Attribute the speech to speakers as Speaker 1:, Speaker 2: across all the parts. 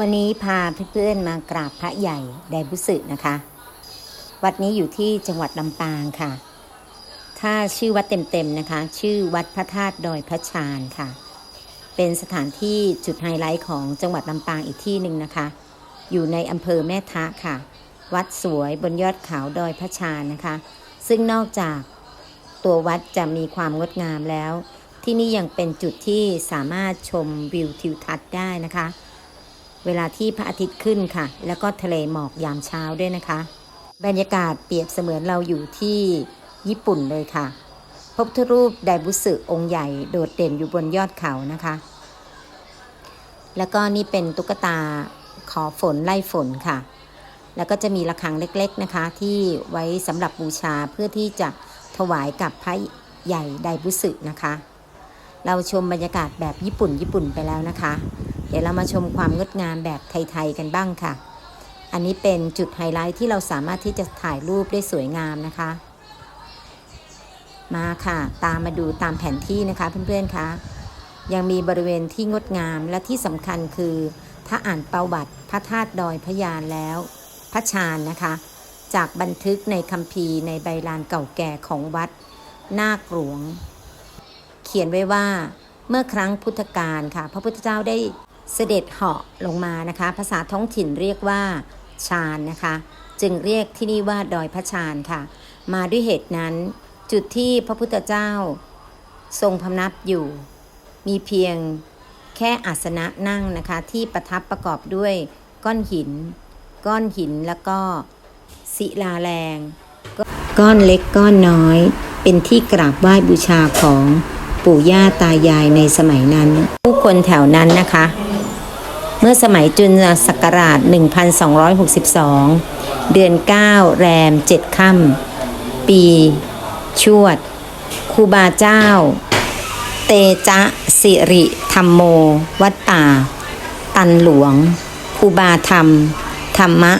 Speaker 1: วันนี้พาเพื่อนๆมากราบพระใหญ่ไดบุสึนะคะ วัดนี้อยู่ที่จังหวัดลำปางค่ะ ถ้าชื่อวัดเต็มๆนะคะ ชื่อวัดพระธาตุดอยพระชานค่ะ เป็นสถานที่จุดไฮไลท์ของจังหวัดลำปางอีกที่หนึ่งนะคะ อยู่ในอำเภอแม่ทะค่ะ วัดสวยบนยอดเขาดอยพระชานนะคะ ซึ่งนอกจากตัววัดจะมีความงดงามแล้ว ที่นี่ยังเป็นจุดที่สามารถชมวิวทิวทัศน์ได้นะคะ เวลาที่พระอาทิตย์ขึ้นค่ะ แล้วก็ทะเลหมอกยามเช้าด้วยนะคะ บรรยากาศเปรียบเสมือนเราอยู่ที่ญี่ปุ่นเลยค่ะพระพุทรูปไดบุสึองค์ใหญ่โดดเด่นอยู่บนยอดเขานะคะ แล้วก็นี่เป็นตุ๊กตาขอฝนไล่ฝนค่ะ แล้วก็จะมีระฆังเล็กๆนะคะ ที่ไว้สำหรับบูชาเพื่อที่จะถวายกับพระใหญ่ไดบุสึนะคะ เราชมบรรยากาศแบบญี่ปุ่นญี่ปุ่นไปแล้วนะคะ ดี๋ยวเรามาชมความงดงามแบบไทย ๆ กันบ้างค่ะ อันนี้เป็นจุดไฮไลท์ที่เราสามารถที่จะถ่ายรูปได้สวยงามนะคะ มาค่ะ ตามมาดูตามแผนที่นะคะเพื่อนๆคะยังมีบริเวณที่งดงามและที่สำคัญคือ ถ้าอ่านประวัติพระธาตุดอยพยานแล้วพระชานนะคะ จากบันทึกในคัมภีร์ในใบลานเก่าแก่ของวัดนาคหลวง เขียนไว้ว่าเมื่อครั้งพุทธกาลค่ะ พระพุทธเจ้าได้ เสด็จเหาะลงมานะคะ ภาษาท้องถิ่นเรียกว่าชานนะคะ จึงเรียกที่นี่ว่าดอยพระชานค่ะ มาด้วยเหตุนั้น จุดที่พระพุทธเจ้า ทรงพำนับอยู่ มีเพียงแค่อาสนะนั่งนะคะที่ประทับประกอบด้วยก้อนหิน ก้อนหินแล้วก็ศิลาแรง ก้อนเล็กก้อนน้อย เป็นที่กราบไหว้บูชาของปู่ย่าตายายในสมัยนั้น ผู้คนแถวนั้นนะคะ มื่อสมัยจุลศักราช 1262 เดือน 9 แรม 7 ค่ำ ปี ชวดครูบาเจ้า เตจะสิริธรรมโม วัดป่า ตันหลวงครูบาธรรม ธรรมะ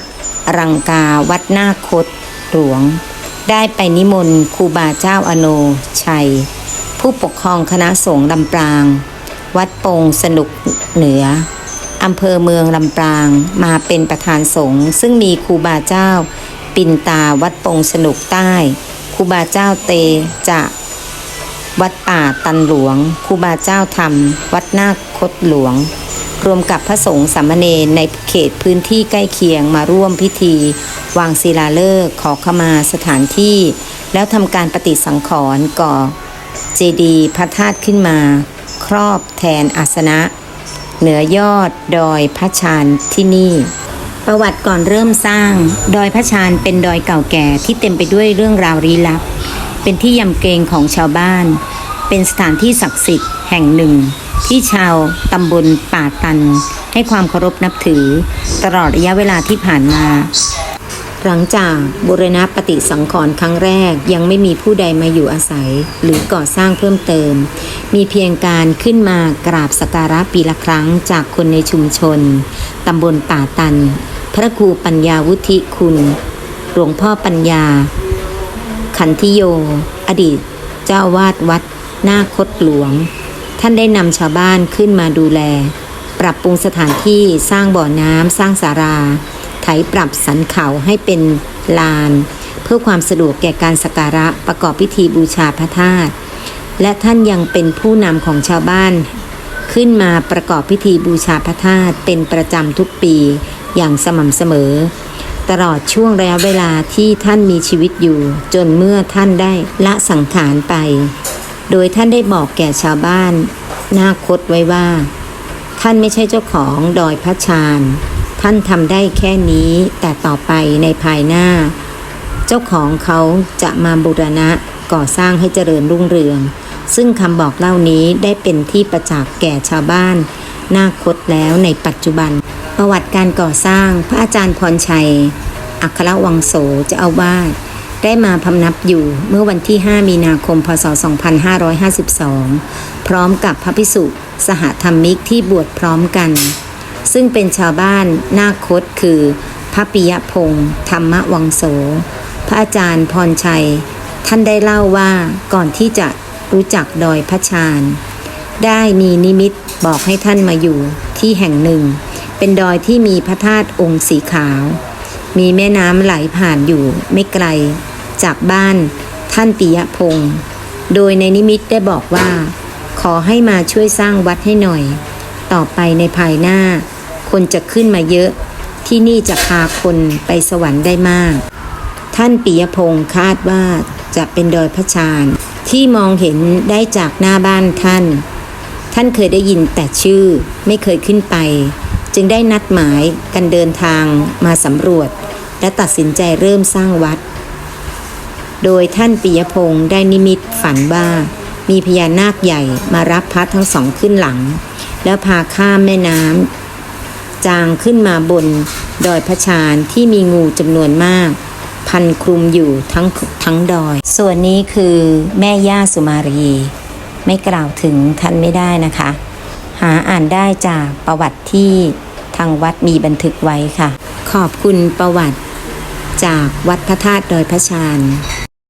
Speaker 1: รังกาวัดนาคตหลวง ได้ไปนิมนต์ครูบาเจ้าอโนชัย ผู้ปกครองคณะสงฆ์ลำปราง วัดปงสนุกเหนือ อำเภอเมืองลำปาง มาเป็นประธานสงฆ์ซึ่งมีครูบาเจ้า ปินตาวัดปงสนุกใต้ครูบาเจ้าเตจะวัดป่าตันหลวงครูบาเจ้าธรรม วัดนาคตหลวง รวมกับพระสงฆ์สามเณรในเขตพื้นที่ใกล้เคียงมาร่วมพิธี วางศิลาฤกษ์ขอขมาสถานที่ แล้วทำการปฏิสังขรณ์ก่อ เจดีย์พระธาตุขึ้นมา ครอบแทนอาสนะ เหนือยอดดอยพระชานที่นี่ ประวัติก่อนเริ่มสร้าง ดอยพระชานเป็นดอยเก่าแก่ที่เต็มไปด้วยเรื่องราวลี้ลับ เป็นที่ยำเกรงของชาวบ้าน เป็นสถานที่ศักดิ์สิทธิ์แห่งหนึ่ง ที่ชาวตำบลป่าตัน ให้ความเคารพนับถือ ตลอดระยะเวลาที่ผ่านมา หลังจากบูรณะปฏิสังขรณ์ครั้งแรกยังไม่มีผู้ใดมาอยู่อาศัย หรือก่อสร้างเพิ่มเติม มีเพียงการขึ้นมากราบสการะปีละครั้งจากคนในชุมชนตำบลป่าตัน พระครูปัญญาวุฒิคุณ หลวงพ่อปัญญา ขันธิโย อดีต เจ้าวาดวัดหน้าคดหลวง ท่านได้นำชาวบ้านขึ้นมาดูแล ปรับปรุงสถานที่สร้างบ่อน้ำสร้างศาลา ไถปรับสันเขาให้เป็นลาน เพื่อความสะดวกแก่การสักการะประกอบพิธีบูชาพระธาตุและท่านยังเป็นผู้นำของชาวบ้าน ขึ้นมาประกอบพิธีบูชาพระธาตุเป็นประจำทุกปีอย่างสม่ำเสมอ ตลอดช่วงระยะเวลาที่ท่านมีชีวิตอยู่ จนเมื่อท่านได้ละสังขารไป โดยท่านได้บอกแก่ชาวบ้าน นาคดไว้ว่า ท่านไม่ใช่เจ้าของดอยพระชาน ท่านทำได้แค่นี้ แต่ต่อไปในภายหน้า เจ้าของเขาจะมาบูรณะก่อสร้างให้เจริญรุ่งเรือง ซึ่งคำบอกเล่านี้ได้เป็นที่ประจักษ์แก่ชาวบ้านนาคดแล้วในปัจจุบัน ประวัติการก่อสร้างพระอาจารย์พรชัย อัครวังโสจะเอาวาได้มาพำนับอยู่เมื่อวันที่ 5 มีนาคม พศ 2552 พร้อมกับพระพิสุสหธรรมิกที่บวชพร้อมกัน ซึ่งเป็นชาวบ้านนาคตคือ พระปิยพงศ์ธรรมวังโส พระอาจารย์พรชัย ท่านได้เล่าว่าก่อนที่จะรู้จักดอยพระชานได้มีนิมิตบอกให้ท่านมาอยู่ที่แห่งหนึ่ง เป็นดอยที่มีพระธาตุองค์สีขาว มีแม่น้ำไหลผ่านอยู่ไม่ไกล จากบ้านท่านปิยพงศ์โดยในนิมิตได้บอกว่า ขอให้มาช่วยสร้างวัดให้หน่อย ต่อไปในภายหน้า คนจะขึ้นมาเยอะ ที่นี่จะพาคนไปสวรรค์ได้มาก ท่านปิยพงศ์คาดว่าจะเป็นดอยพระชานที่มองเห็นได้จากหน้าบ้านท่าน ท่านเคยได้ยินแต่ชื่อไม่เคยขึ้นไป จึงได้นัดหมายกันเดินทางมาสำรวจ และตัดสินใจเริ่มสร้างวัด โดยท่านปิยพงศ์ได้นิมิตฝันว่ามีพญานาคใหญ่มารับพระทั้งสองขึ้นหลัง แล้วพาข้ามแม่น้ำ จางขึ้นมาบน ดอยพระชานที่มีงูจำนวนมาก พันคลุมอยู่ทั้งทั้งดอย ส่วนนี้คือแม่ย่าสุมารี ไม่กล่าวถึงท่านไม่ได้นะคะ หาอ่านได้จากประวัติที่ทางวัดมีบันทึกไว้ค่ะ ขอบคุณประวัติจากวัดพระธาตุดอยพระชาน